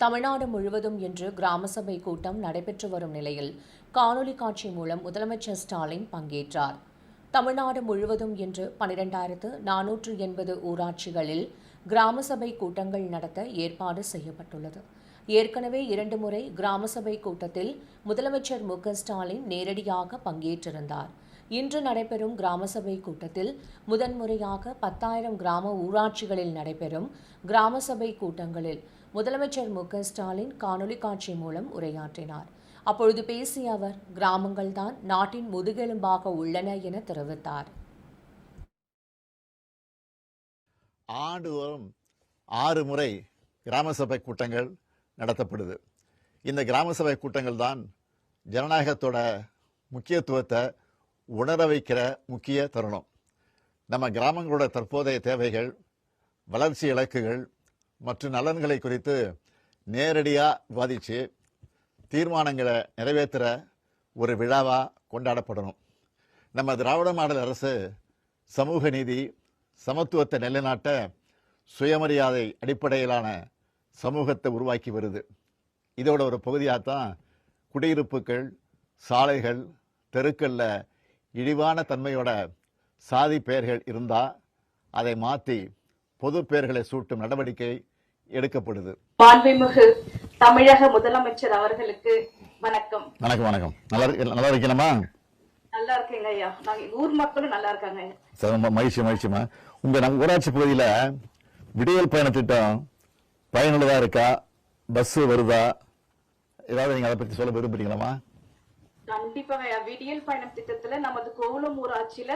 தமிழ்நாடு முழுவதும் இன்று கிராம சபை கூட்டம் நடைபெற்று வரும் நிலையில் காணொலி காட்சி மூலம் முதலமைச்சர் ஸ்டாலின் பங்கேற்றார். தமிழ்நாடு முழுவதும் இன்று பனிரெண்டாயிரத்து நானூற்று எண்பது ஊராட்சிகளில் கிராம சபை கூட்டங்கள் நடத்த ஏற்பாடு செய்யப்பட்டுள்ளது. ஏற்கனவே இரண்டு முறை கிராம சபை கூட்டத்தில் முதலமைச்சர் மு ஸ்டாலின் நேரடியாக பங்கேற்றிருந்தார். இன்று நடைபெறும் கிராம சபை கூட்டத்தில் முதன்முறையாக பத்தாயிரம் கிராம ஊராட்சிகளில் நடைபெறும் கிராம சபை கூட்டங்களில் முதலமைச்சர் மு ஸ்டாலின் காணொலி காட்சி மூலம் உரையாற்றினார். அப்பொழுது பேசிய அவர் கிராமங்கள்தான் நாட்டின் முதுகெலும்பாக உள்ளன என தெரிவித்தார். ஆண்டுதோறும் ஆறு முறை கிராம சபை கூட்டங்கள் நடத்தப்படுது. இந்த கிராம சபை கூட்டங்கள் தான் ஜனநாயகத்தோட முக்கியத்துவத்தை உணர வைக்கிற முக்கிய தருணம். நம்ம கிராமங்களோட தற்போதைய தேவைகள் வளர்ச்சி இலக்குகள் மற்றும் நலன்களை குறித்து நேரடியாக விவாதித்து தீர்மானங்களை நிறைவேற்றுற ஒரு விழாவாக கொண்டாடப்படணும். நம்ம திராவிட மாடல் அரசு சமூக நீதி சமத்துவத்தை நிலைநாட்ட சுயமரியாதை அடிப்படையிலான சமூகத்தை உருவாக்கி வருது. இதோட ஒரு பகுதியாக தான் குடியிருப்புகள் சாலைகள் தெருக்களில் இழிவான தன்மையோட சாதி பெயர்கள் இருந்தால் அதை மாற்றி பொது பெயர்களை சூட்டும் நடவடிக்கை எடுக்கப்படுது. மாண்புமிகு தமிழக முதலமைச்சர் அவர்களுக்கு வணக்கம். வணக்கம் வணக்கம். நல்லா நல்லா இருக்கணுமா நல்லா இருக்கேங்க ஐயா. நாங்க ஊர் மக்களும் நல்லா இருக்காங்க மகிழ்ச்சி மகிழ்ச்சிமா உங்க நம்ம ஊராட்சி பகுதியில் விடியல் பயண திட்டம் பயனுள்ளதா இருக்கா? பஸ் வருதா? ஏதாவது நீங்க அதை பத்தி சொல்ல விரும்புறீங்களாமா கண்டிப்பாக விடியல் பயணம் திட்டத்துல நமது கோவளம் ஊராட்சியில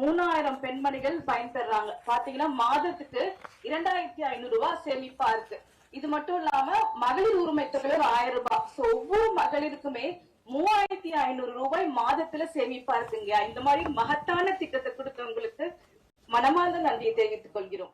மூணாயிரம் பெண்மணிகள் பயன்பெறாங்க. பாத்தீங்கன்னா மாதத்துக்கு இரண்டாயிரத்தி ஐநூறு ரூபாய் சேமிப்பா இருக்கு. இது மட்டும் இல்லாம மகளிர் உரிமை தொகை ஒரு ஆயிரம் ரூபாய். சோ ஒவ்வொரு மகளிருக்குமே மூவாயிரத்தி ஐநூறு ரூபாய் மாதத்துல சேமிப்பா இருக்குங்க இந்த மாதிரி மகத்தான திட்டத்தை கொடுத்தவங்களுக்கு மனமார்ந்த நன்றியை தெரிவித்துக் கொள்கிறோம்.